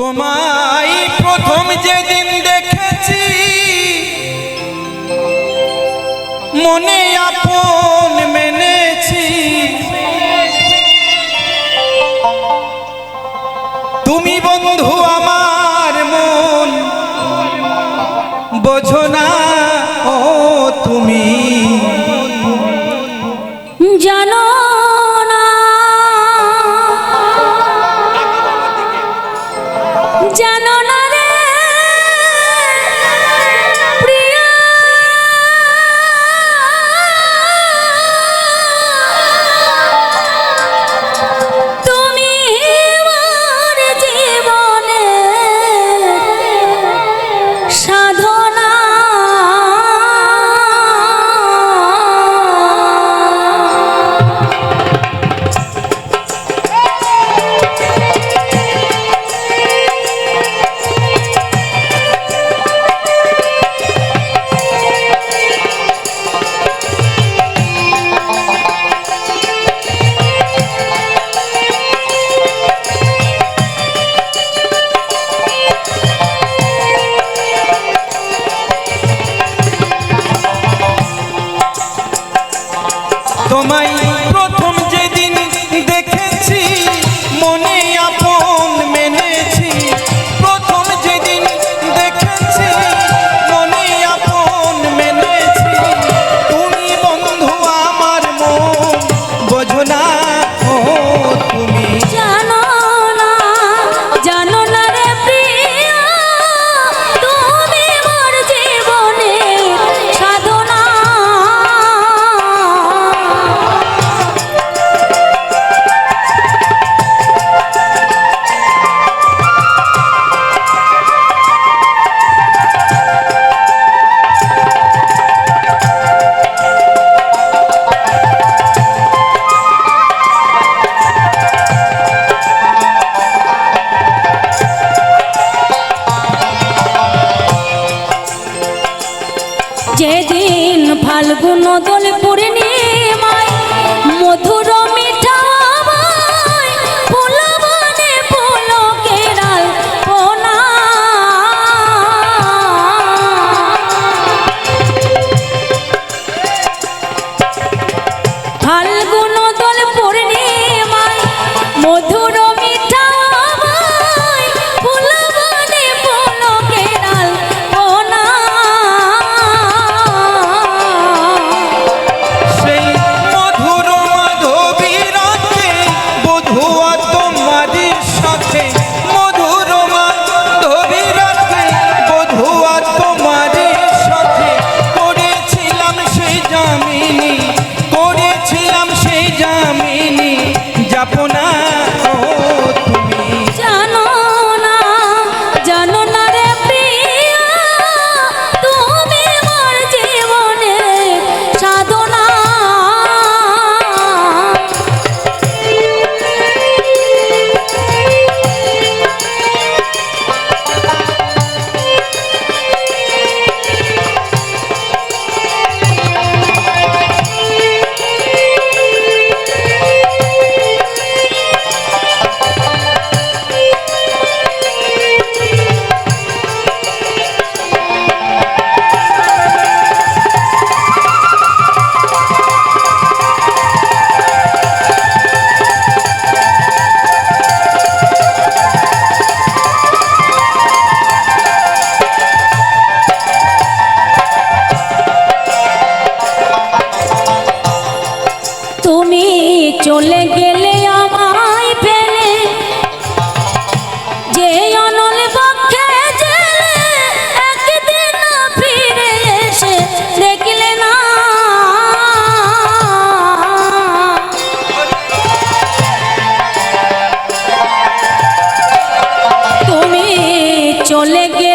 তোমায় প্রথম যেদিন দেখেছি, মনে আপন মেনেছি। তুমি বন্ধু আমার মন, বোঝো না ও তুমি। যেদিন ফাল্গুন দোল পূর্ণিমায় মধু Capuna. তুমি চলে গেলে আমায় ফেলে। যে অনল পক্ষে একদিন ফিরে এসে দেখলে না। তুমি চলে গেলে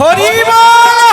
হরিবল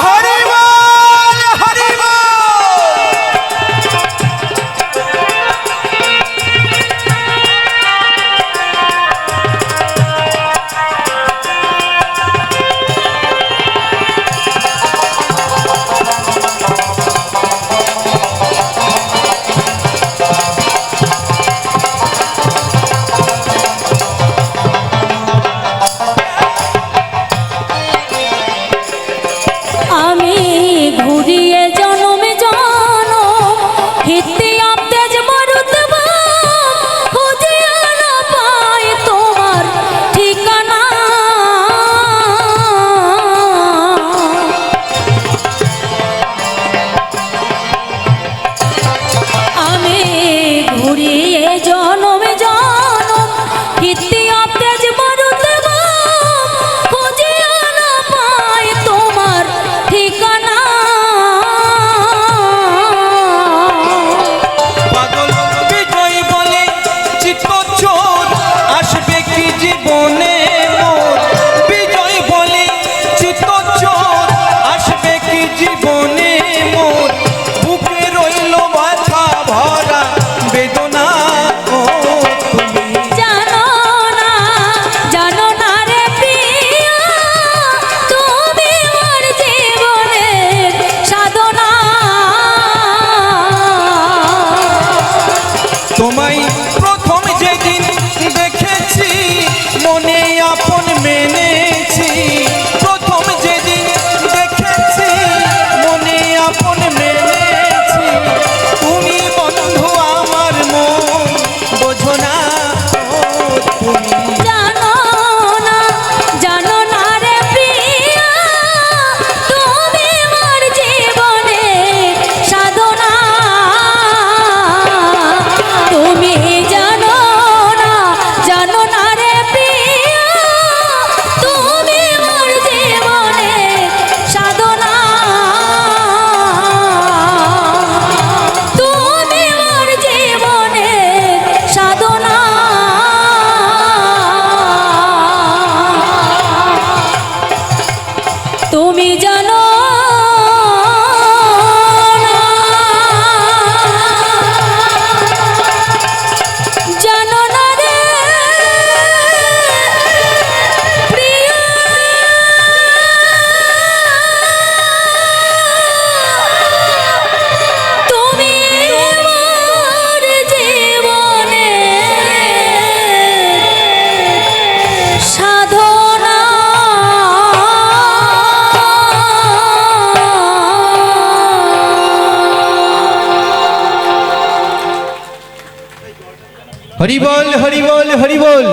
ہری بول ہری بول ہری بول